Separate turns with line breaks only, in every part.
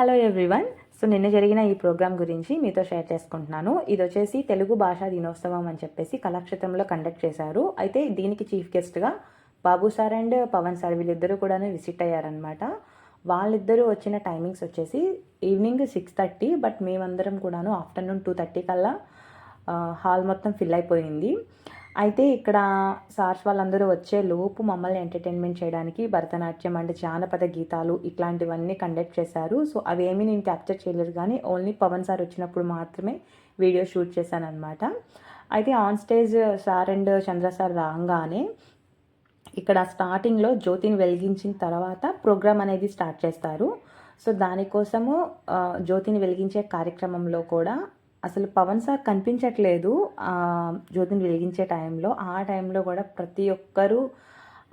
Hello everyone so నిన్న జరిగిన ఈ ప్రోగ్రామ్ గురించి మీతో షేర్ చేసుకుంటున్నాను. ఇది వచ్చేసి తెలుగు భాషా దినోత్సవం అని చెప్పేసి కళాక్షేత్రంలో కండక్ట్ చేశారు. అయితే దీనికి చీఫ్ గెస్ట్గా Babu sir and Pavan sir వీళ్ళిద్దరూ కూడా విజిట్ అయ్యారనమాట వాళ్ళిద్దరూ వచ్చిన టైమింగ్స్ వచ్చేసి ఈవినింగ్ సిక్స్ థర్టీ బట్ మేమందరం కూడాను ఆఫ్టర్నూన్ టూ థర్టీ కల్లా హాల్ మొత్తం ఫిల్ అయిపోయింది. అయితే ఇక్కడ సార్స్ వాళ్ళందరూ వచ్చే లోపు మమ్మల్ని ఎంటర్టైన్మెంట్ చేయడానికి భరతనాట్యం అంటే జానపద గీతాలు ఇట్లాంటివన్నీ కండక్ట్ చేశారు. సో అవేమీ నేను క్యాప్చర్ చేయలేదు కానీ ఓన్లీ పవన్ సార్ వచ్చినప్పుడు మాత్రమే వీడియో షూట్ చేశాను అనమాట అయితే on stage sir and Chandra sir రాగానే ఇక్కడ స్టార్టింగ్లో జ్యోతిని వెలిగించిన తర్వాత ప్రోగ్రామ్ అనేది స్టార్ట్ చేస్తారు. సో దానికోసము జ్యోతిని వెలిగించే కార్యక్రమంలో కూడా అసలు పవన్ సార్ కనిపించట్లేదు జ్యోతిని వెలిగించే టైంలో. ఆ టైంలో కూడా ప్రతి ఒక్కరూ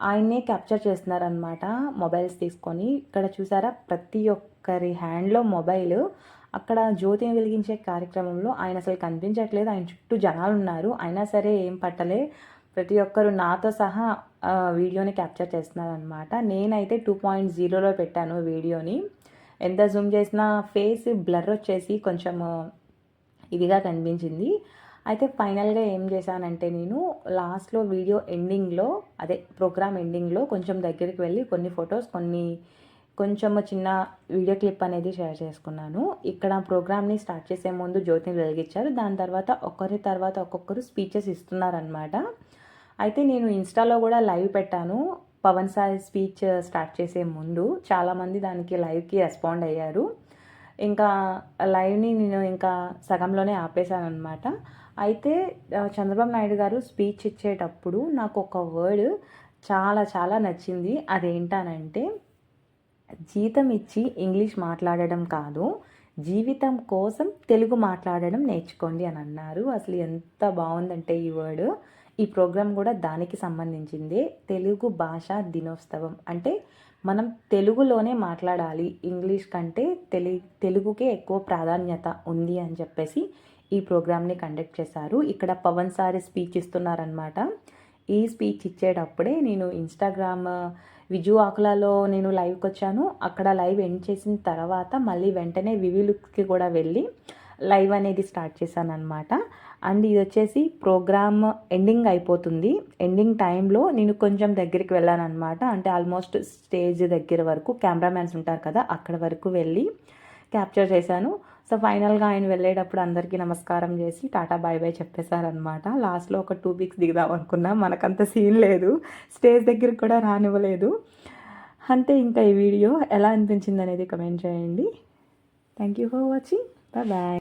ఆయన్నే క్యాప్చర్ చేస్తున్నారనమాట మొబైల్స్ తీసుకొని. ఇక్కడ చూసారా? ప్రతి ఒక్కరి హ్యాండ్లో మొబైల్. అక్కడ జ్యోతిని వెలిగించే కార్యక్రమంలో ఆయన అసలు కనిపించట్లేదు. ఆయన చుట్టూ జనాలు ఉన్నారు. అయినా సరే ఏం పట్టలే. ప్రతి ఒక్కరు నాతో సహా వీడియోని క్యాప్చర్ చేస్తున్నారనమాట నేనైతే టూ పాయింట్ జీరోలో పెట్టాను వీడియోని. ఎంత జూమ్ చేసినా ఫేస్ బ్లర్ వచ్చేసి కొంచెము ఇదిగా కనిపించింది. అయితే ఫైనల్గా ఏం చేశానంటే నేను లాస్ట్లో వీడియో ఎండింగ్లో అదే ప్రోగ్రామ్ ఎండింగ్లో కొంచెం దగ్గరికి వెళ్ళి కొన్ని ఫొటోస్ కొన్ని కొంచెం చిన్న వీడియో క్లిప్ అనేది షేర్ చేసుకున్నాను. ఇక్కడ ప్రోగ్రామ్ని స్టార్ట్ చేసే ముందు జ్యోతిని వెలిగించారు. దాని తర్వాత ఒకరి తర్వాత ఒక్కొక్కరు స్పీచెస్ ఇస్తున్నారనమాట అయితే నేను ఇన్స్టాలో కూడా లైవ్ పెట్టాను. పవన్ సాయి స్పీచ్ స్టార్ట్ చేసే ముందు చాలామంది దానికి లైవ్కి రెస్పాండ్ అయ్యారు. ఇంకా లైవ్ని నేను ఇంకా సగంలోనే ఆపేశాను అనమాట అయితే చంద్రబాబు నాయుడు గారు స్పీచ్ ఇచ్చేటప్పుడు నాకు ఒక వర్డ్ చాలా చాలా నచ్చింది. అదేంటనంటే జీతం ఇచ్చి ఇంగ్లీష్ మాట్లాడడం కాదు జీవితం కోసం తెలుగు మాట్లాడడం నేర్చుకోండి అని అన్నారు అసలు ఎంత బాగుందంటే ఈ వర్డ్. ఈ ప్రోగ్రాం కూడా దానికి సంబంధించిందే. తెలుగు భాషా దినోత్సవం. అంటే మనం తెలుగులోనే మాట్లాడాలి. ఇంగ్లీష్ కంటే తెలి తెలుగుకే ఎక్కువ ప్రాధాన్యత ఉంది అని చెప్పేసి ఈ ప్రోగ్రామ్ని కండక్ట్ చేశారు. ఇక్కడ పవన్ సారి స్పీచ్ ఇస్తున్నారనమాట ఈ స్పీచ్ ఇచ్చేటప్పుడే నేను ఇన్స్టాగ్రామ్ విజు ఆకులలో నేను లైవ్కి వచ్చాను అక్కడ లైవ్ ఎండ్ చేసిన తర్వాత మళ్ళీ వెంటనే వివిలుక్కి కూడా వెళ్ళి లైవ్ అనేది స్టార్ట్ చేశాను అనమాట అండ్ ఇది వచ్చేసి ప్రోగ్రామ్ ఎండింగ్ అయిపోతుంది. ఎండింగ్ టైంలో నేను కొంచెం దగ్గరికి వెళ్ళాను అనమాట అంటే ఆల్మోస్ట్ స్టేజ్ దగ్గర వరకు కెమెరామ్యాన్స్ ఉంటారు కదా అక్కడ వరకు వెళ్ళి క్యాప్చర్ చేశాను. సో ఫైనల్గా ఆయన వెళ్ళేటప్పుడు అందరికీ నమస్కారం చేసి టాటా బాయ్ బాయ్ చెప్పేశారనమాట లాస్ట్లో ఒక టూ వీక్స్ దిగుదాం అనుకున్నా మనకంత సీన్ లేదు. స్టేజ్ దగ్గరికి కూడా రానివ్వలేదు. అంతే ఇంకా ఈ వీడియో ఎలా అనిపించింది అనేది కమెంట్ చేయండి. Thank you for watching. Bye bye.